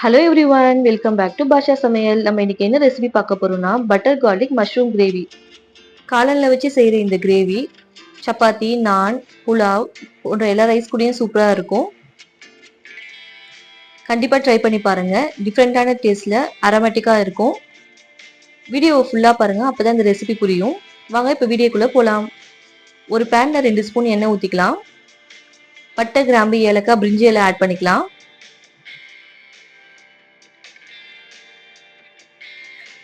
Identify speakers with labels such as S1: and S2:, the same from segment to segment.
S1: Hello everyone welcome back to Basha சமையல் நம்ம இன்னைக்கு என்ன ரெசிபி பார்க்க போகிறோன்னா பட்டர் கார்லிக் மஷ்ரூம் கிரேவி காலனில் வச்சு செய்கிற இந்த கிரேவி சப்பாத்தி நான் புலாவ் போன்ற எல்லா ரைஸ் கூடயும் சூப்பராக இருக்கும். கண்டிப்பாக ட்ரை பண்ணி பாருங்கள் டிஃப்ரெண்ட்டான டேஸ்ட்டில் அரோமேட்டிக்காக இருக்கும். வீடியோவை ஃபுல்லாக பாருங்கள் அப்போ தான் இந்த ரெசிபி புரியும். வாங்க இப்போ வீடியோக்குள்ளே போகலாம் ஒரு பேனில் ரெண்டு ஸ்பூன் எண்ணெய் ஊற்றிக்கலாம் பட்டை கிராம்பு ஏலக்காய் பிரிஞ்சி இலை ஆட் பண்ணிக்கலாம்.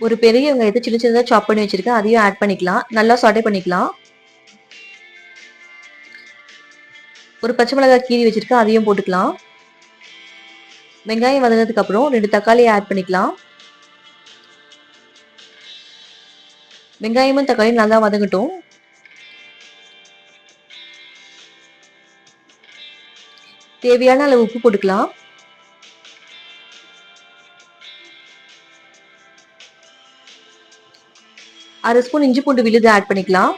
S1: ஒரு பெரிய வெங்காயத்தை சின்ன சின்னதாக சாப் பண்ணி வச்சுருக்கேன். அதையும் ஆட் பண்ணிக்கலாம். நல்லா சாட்டே பண்ணிக்கலாம். ஒரு பச்சை மிளகாய் கீரி வச்சுருக்கேன். அதையும் போட்டுக்கலாம். வெங்காயம் வதங்கினதுக்கப்புறம் ரெண்டு தக்காளியை ஆட் பண்ணிக்கலாம். வெங்காயமும் தக்காளியும் நல்லா வதங்கட்டும். தேவையான அளவு உப்பு போட்டுக்கலாம். அரை ஸ்பூன் இஞ்சி பூண்டு விழுது ஆட் பண்ணிக்கலாம்.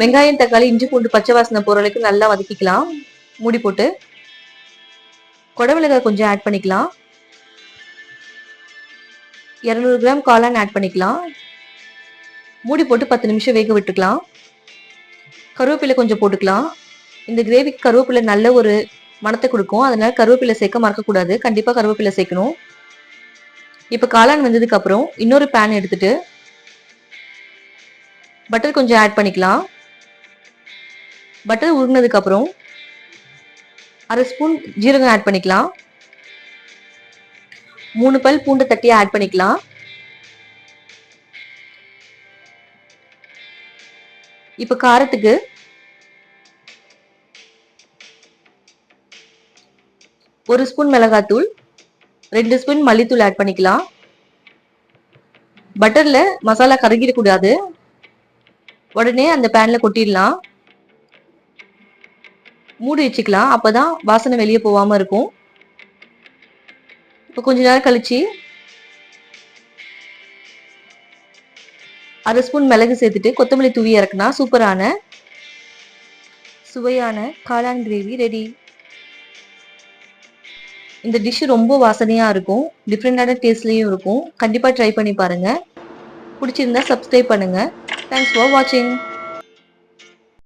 S1: வெங்காயம் தக்காளி இஞ்சி பூண்டு பச்சை வாசனை போகிற வரைக்கும் நல்லா வதக்கிக்கலாம். மூடி போட்டு. குடமிளகாய் கொஞ்சம் ஆட் பண்ணிக்கலாம். இரநூறு கிராம் காளான் ஆட் பண்ணிக்கலாம். மூடி போட்டு பத்து நிமிஷம் வேக விட்டுக்கலாம். கருவேப்பிலை கொஞ்சம் போட்டுக்கலாம். இந்த கிரேவிக்கு கருவேப்பிலை நல்ல ஒரு மனத்தை கொடுக்கும். அதனால கருவேப்பிலை சேர்க்க மறக்கக்கூடாது. கண்டிப்பாக கருவேப்பிலை சேர்க்கணும். இப்போ காளான் வந்ததுக்கு அப்புறம் இன்னொரு பேன் எடுத்துட்டு பட்டர் கொஞ்சம் ஆட் பண்ணிக்கலாம். பட்டர் உருகினதுக்கு அப்புறம் அரை ஸ்பூன் ஜீரகம் ஆட் பண்ணிக்கலாம். மூணு பல் பூண்டு தட்டி ஆட் பண்ணிக்கலாம். இப்போ காரத்துக்கு ஒரு ஸ்பூன் மிளகாத்தூள் ரெண்டு ஸ்பூன் மல்லித்தூள் ஆட் பண்ணிக்கலாம். பட்டரில் மசாலா கருகிடக்கூடாது உடனே அந்த பேனில் கொட்டிடலாம். மூடி வச்சுக்கலாம். அப்பதான் வாசனை வெளியே போகாமல் இருக்கும். இப்போ கொஞ்ச நேரம் கழிச்சு அரை ஸ்பூன் மிளகு சேர்த்துட்டு கொத்தமல்லி தூவி இறக்குனா சூப்பரான சுவையான காளான் கிரேவி ரெடி இந்த டிஷ் ரொம்ப வாசனையாக இருக்கும். டிஃப்ரெண்டான டேஸ்ட்லேயும் இருக்கும். கண்டிப்பாக ட்ரை பண்ணி பாருங்கள் பிடிச்சிருந்தா சப்ஸ்கிரைப் பண்ணுங்கள் தேங்க்ஸ் ஃபார் வாட்சிங்